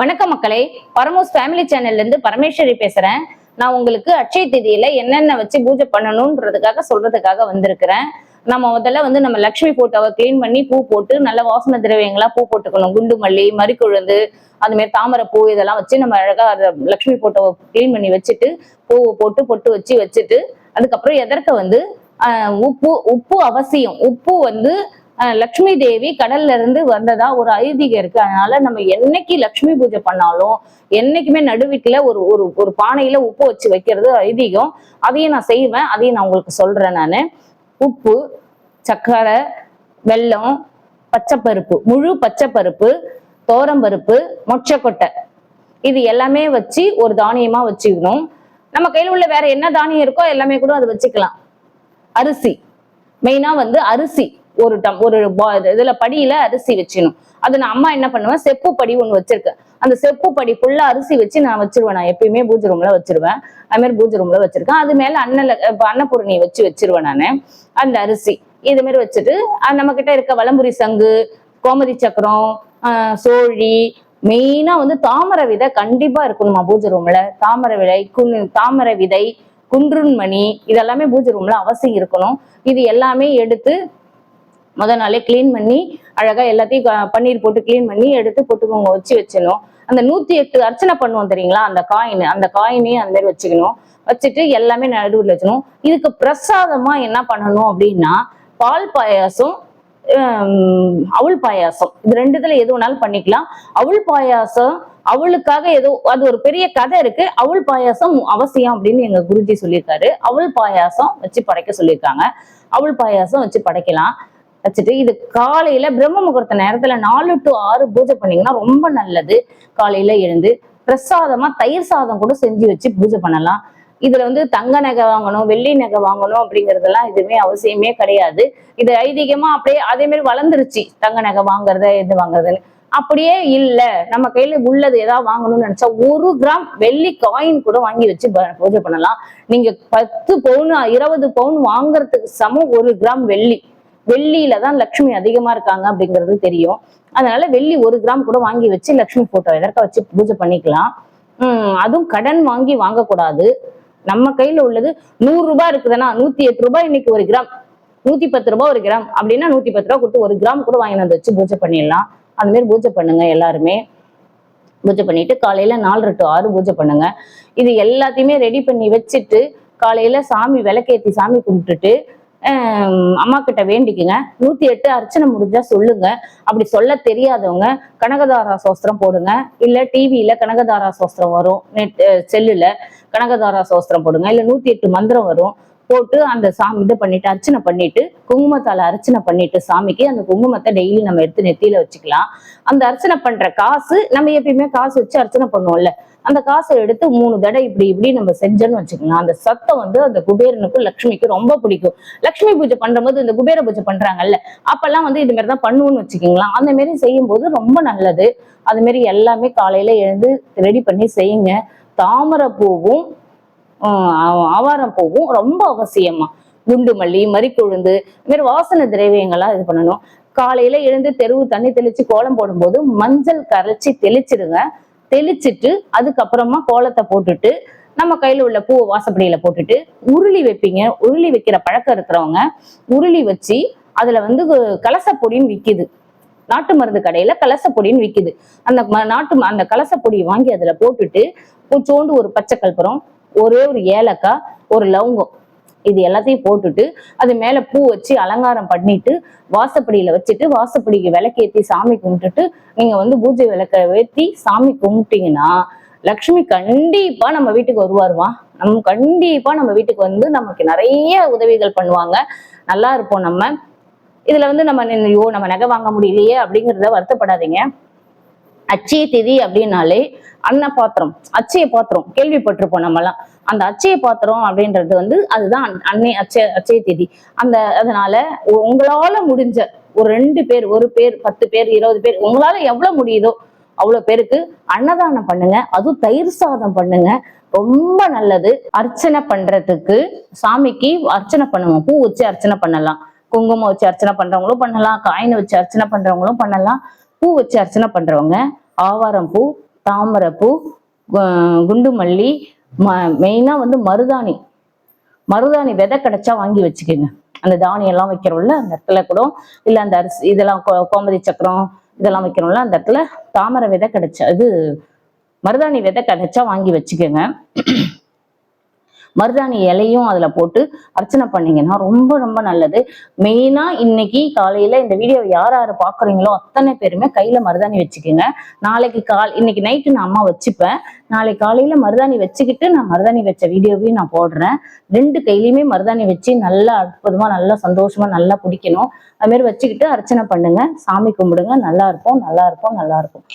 வணக்கம் மக்களே பரமோஸ் ஃபேமிலி சேனல்ல இருந்து பரமேஸ்வரி பேசுறேன். நான் உங்களுக்கு அட்சய திதியில என்னென்ன வச்சு பூஜை பண்ணணும்ன்றதுக்காக சொல்றதுக்காக வந்திருக்கிறேன். நம்ம முதல்ல வந்து நம்ம லக்ஷ்மி போட்டோவை கிளீன் பண்ணி பூ போட்டு நல்ல வாசனை திரவியங்களா பூ போட்டுக்கணும். குண்டு மல்லி மறிக்குழுந்து அது மாதிரி தாமரை பூ இதெல்லாம் வச்சு நம்ம அழகா அதை லக்ஷ்மி போட்டோவை கிளீன் பண்ணி வச்சுட்டு பூவை போட்டு பொட்டு வச்சு வச்சுட்டு அதுக்கப்புறம் எதற்க வந்து உப்பு உப்பு அவசியம். உப்பு வந்து லக்ஷ்மி தேவி கடல்ல இருந்து வந்ததா ஒரு ஐதீகம் இருக்கு. அதனால நம்ம என்னைக்கு லக்ஷ்மி பூஜை பண்ணாலும் என்னைக்குமே நடுவீட்டுல ஒரு ஒரு ஒரு பானையில உப்பு வச்சு வைக்கிறது ஐதீகம். அதையும் நான் செய்வேன். அதையும் நான் உங்களுக்கு சொல்றேன் நான். உப்பு சர்க்கரை வெல்லம் பச்சைப்பருப்பு முழு பச்சைப்பருப்பு தோரம்பருப்பு மொச்சக்கொட்டை. இது எல்லாமே வச்சு ஒரு தானியமா வச்சுக்கணும். நம்ம கையில் உள்ள வேற என்ன தானியம் இருக்கோ எல்லாமே கூட அதை வச்சுக்கலாம். அரிசி. மெயினா வந்து அரிசி. ஒரு டம் ஒரு இதுல படியில அரிசி வச்சிடணும். அது நான் அம்மா என்ன பண்ணுவேன்? செப்பு படி ஒண்ணு வச்சிருக்கேன். அந்த செப்பு படி ஃபுல்லா அரிசி வச்சு நான் வச்சிருவேன். நான் எப்பயுமே பூஜை ரூம்ல வச்சிருவேன். அது மாதிரி பூஜை ரூம்ல வச்சிருக்கேன். அது மேல அன்னல இப்ப அன்னபூரணி வச்சு வச்சிருவேன் நான். அந்த அரிசி. இது மாதிரி வச்சுட்டு நம்ம கிட்ட இருக்க வலம்புரி சங்கு கோமதி சக்கரம் சோழி மெயினா வந்து தாமரை விதை கண்டிப்பா இருக்கணுமா பூஜை ரூம்ல தாமரை விதை குன் தாமரை விதை குன்றுன்மணி இதெல்லாமே பூஜை ரூம்ல அவசியம் இருக்கணும். இது எல்லாமே எடுத்து முத நாளே கிளீன் பண்ணி அழகா எல்லாத்தையும் பன்னீர் போட்டு க்ளீன் பண்ணி எடுத்து பொட்டுக்கோங்க வச்சு வச்சிடணும். அந்த நூத்தி எட்டு அர்ச்சனை பண்ணுவோம் தெரியுங்களா? அந்த காயின் அந்த காயினையும் அந்த மாதிரி வச்சுக்கணும். வச்சுட்டு எல்லாமே நடுவில் வச்சுக்கணும். இதுக்கு பிரசாதமா என்ன பண்ணணும் அப்படின்னா பால் பாயாசம் ஹம், பாயாசம். இது ரெண்டுத்துல எது வேணாலும் பண்ணிக்கலாம். அவள் பாயாசம் அவளுக்காக ஏதோ அது ஒரு பெரிய கதை இருக்கு. அவள் பாயாசம் அவசியம் அப்படின்னு எங்க குருஜி சொல்லியிருக்காரு. அவள் பாயாசம் வச்சு படைக்க சொல்லியிருக்காங்க. அவள் பாயாசம் வச்சு படைக்கலாம். வச்சுட்டு இது காலையில பிரம்ம முகூர்த்த நேரத்துல நாலு டு ஆறு பூஜை பண்ணீங்கன்னா ரொம்ப நல்லது. காலையில எழுந்து பிரசாதமா தயிர் சாதம் கூட செஞ்சு வச்சு பூஜை பண்ணலாம். இதுல வந்து தங்க நகை வாங்கணும் வெள்ளி நகை வாங்கணும் அப்படிங்கறதெல்லாம் எதுவுமே அவசியமே கிடையாது. இது ஐதீகமா அப்படியே அதே மாதிரி வளர்ந்துருச்சு. தங்க நகை வாங்குறத இது வாங்குறதுன்னு. அப்படியே இல்ல. நம்ம கையில உள்ளது ஏதாவது வாங்கணும்னு நினைச்சா ஒரு கிராம் வெள்ளி காயின் கூட வாங்கி வச்சு ப- பூஜை பண்ணலாம். நீங்க பத்து பவுன் இருபது பவுன் வாங்குறதுக்கு சமம் ஒரு கிராம் வெள்ளி. வெள்ளியில தான் லக்ஷ்மி அதிகமா இருக்காங்க அப்படிங்கிறது தெரியும். அதனால வெள்ளி ஒரு கிராம் கூட வாங்கி வச்சு லக்ஷ்மி போட்டோ எதற்க வச்சு பூஜை பண்ணிக்கலாம். உம் அதுவும் கடன் வாங்கி வாங்கக்கூடாது. நம்ம கையில உள்ளது நூறு ரூபாய் இருக்குதுன்னா நூத்தி எட்டு ரூபாய் இன்னைக்கு ஒரு கிராம் நூத்தி பத்து ரூபாய் ஒரு கிராம் அப்படின்னா நூத்தி பத்து ரூபாய் கொடுத்து ஒரு கிராம் கூட வாங்கி வந்து வச்சு பூஜை பண்ணிடலாம். அந்த மாதிரி பூஜை பண்ணுங்க எல்லாருமே. பூஜை பண்ணிட்டு காலையில நாலு டு ஆறு பூஜை பண்ணுங்க. இது எல்லாத்தையுமே ரெடி பண்ணி வச்சுட்டு காலையில சாமி விளக்கேத்தி சாமி கும்பிட்டுட்டு அம்மா கிட்ட வேண்டிக்குங்க. நூத்தி எட்டு அர்ச்சனை முடிஞ்சா சொல்லுங்க. அப்படி சொல்ல தெரியாதவங்க கனகதாரா சோஸ்திரம் போடுங்க. இல்ல டிவியில கனகதாரா சோஸ்திரம் வரும். நெட் செல்லுல கனகதாரா சோஸ்திரம் போடுங்க. இல்ல நூத்தி எட்டு மந்திரம் வரும். போட்டு அந்த சாமி இது பண்ணிட்டு அர்ச்சனை பண்ணிட்டு குங்குமத்தால அர்ச்சனை பண்ணிட்டு சாமிக்கு அந்த குங்குமத்தை டெய்லி நம்ம எடுத்து நெத்தியில வச்சுக்கலாம். அந்த அர்ச்சனை பண்ற காசு நம்ம எப்பயுமே காசு வச்சு அர்ச்சனை பண்ணுவோம்ல. அந்த காசை எடுத்து மூணு தடவை இப்படி இப்படி நம்ம செஞ்சோன்னு வச்சுக்கலாம் அந்த சத்தம் வந்து அந்த குபேரனுக்கும் லக்ஷ்மிக்கும் ரொம்ப பிடிக்கும். லக்ஷ்மி பூஜை பண்றபோது இந்த குபேர பூஜை பண்றாங்கல்ல அப்பெல்லாம் வந்து இது மாதிரி தான் பண்ணுவோம்னு வச்சுக்கோங்களா அந்த மாதிரி செய்யும் போது ரொம்ப நல்லது. அது மாதிரி எல்லாமே காலையில எழுந்து ரெடி பண்ணி செய்யுங்க. தாமரை பூவும் ஆஹ் ஆவாரம் பூவும் ரொம்ப அவசியமா. குண்டு மல்லி மறிக்கொழுந்து இது மாதிரி வாசனை திரவியங்களா இது பண்ணணும். காலையில எழுந்து தெருவு தண்ணி தெளிச்சு கோலம் போடும்போது மஞ்சள் கரைச்சி தெளிச்சிடுங்க. தெளிச்சிட்டு அதுக்கப்புறமா கோலத்தை போட்டுட்டு நம்ம கையில உள்ள பூ வாசப்படியில போட்டுட்டு உருளி வைப்பீங்க. உருளி வைக்கிற பழக்கம் இருக்கிறவங்க உருளி வச்சு அதுல வந்து கலசப்பொடின்னு விக்குது. நாட்டு மருந்து கடையில கலசப்பொடின்னு விக்குது. அந்த நாட்டு அந்த கலசப்பொடியை வாங்கி அதுல போட்டுட்டு கொஞ்சோண்டு ஒரு பச்சை கற்பூரம் ஒரே ஒரு ஏலக்காய் ஒரு லவங்கம் இது எல்லாத்தையும் போட்டுட்டு அது மேல பூ வச்சு அலங்காரம் பண்ணிட்டு வாசப்படியில வச்சுட்டு வாசப்படிக்கு விளக்கேத்தி சாமி கும்பிட்டுட்டு நீங்க வந்து பூஜை விளக்க ஏற்றி சாமி கும்பிட்டீங்கன்னா லக்ஷ்மி கண்டிப்பா நம்ம வீட்டுக்கு வருவாருமா? நம்ம கண்டிப்பா நம்ம வீட்டுக்கு வந்து நமக்கு நிறைய உதவிகள் பண்ணுவாங்க. நல்லா இருப்போம் நம்ம. இதுல வந்து நம்ம ஐயோ நம்ம நகை வாங்க முடியலையே அப்படிங்கிறத வருத்தப்படாதீங்க. அச்சய திதி அப்படின்னாலே அன்ன பாத்திரம் அச்சய பாத்திரம் கேள்விப்பட்டிருப்போம் நம்மலாம் அந்த அச்சய பாத்திரம் அப்படின்றது வந்து அதுதான் அன்னை அச்சய அச்சய தேதி. அந்த அதனால உங்களால முடிஞ்ச ஒரு ரெண்டு பேர் ஒரு பேர் பத்து பேர் இருபது பேர் உங்களால எவ்வளவு முடியுதோ அவ்வளவு பேருக்கு அன்னதானம் பண்ணுங்க. அதுவும் தயிர் சாதம் பண்ணுங்க. ரொம்ப நல்லது. அர்ச்சனை பண்றதுக்கு சாமிக்கு அர்ச்சனை பண்ணுவோம். பூ வச்சு அர்ச்சனை பண்ணலாம். குங்குமம் வச்சு அர்ச்சனை பண்றவங்களும் பண்ணலாம். காயின் வச்சு அர்ச்சனை பண்றவங்களும் பண்ணலாம். பூ வச்சு அர்ச்சனை பண்றவங்க ஆவாரம் பூ தாமரைப்பூ பூ குண்டு மல்லி மெயினா வந்து மருதாணி. மருதாணி விதை கிடைச்சா வாங்கி வச்சுக்கோங்க. அந்த தானியம் எல்லாம் வைக்கிறோம்ல அந்த இடத்துல கூட இல்ல அந்த அரிசி இதெல்லாம் கோ- கோமதி சக்கரம் இதெல்லாம் வைக்கிறோம்ல அந்த இடத்துல தாமரை விதை கிடைச்சா இது மருதாணி விதை கிடைச்சா வாங்கி வச்சுக்கோங்க. மருதாணி இலையும் அதுல போட்டு அர்ச்சனை பண்ணீங்கன்னா ரொம்ப ரொம்ப நல்லது. மெயினா இன்னைக்கு காலையில இந்த வீடியோ யார் யார் பாக்குறீங்களோ அத்தனை பேருமே கையில மருதாணி வச்சுக்கோங்க. நாளைக்கு கால் இன்னைக்கு நைட்டு நான் அம்மா வச்சுப்பேன். நாளைக்கு காலையில மருதாணி வச்சுக்கிட்டு நான் மருதாணி வச்ச வீடியோவையும் நான் போடுறேன். ரெண்டு கையிலயுமே மருதாணி வச்சு நல்லா அற்புதமா நல்லா சந்தோஷமா நல்லா பிடிக்கணும் அது மாதிரி வச்சுக்கிட்டு அர்ச்சனை பண்ணுங்க. சாமி கும்பிடுங்க. நல்லா இருக்கும் நல்லா இருக்கும் நல்லா இருக்கும்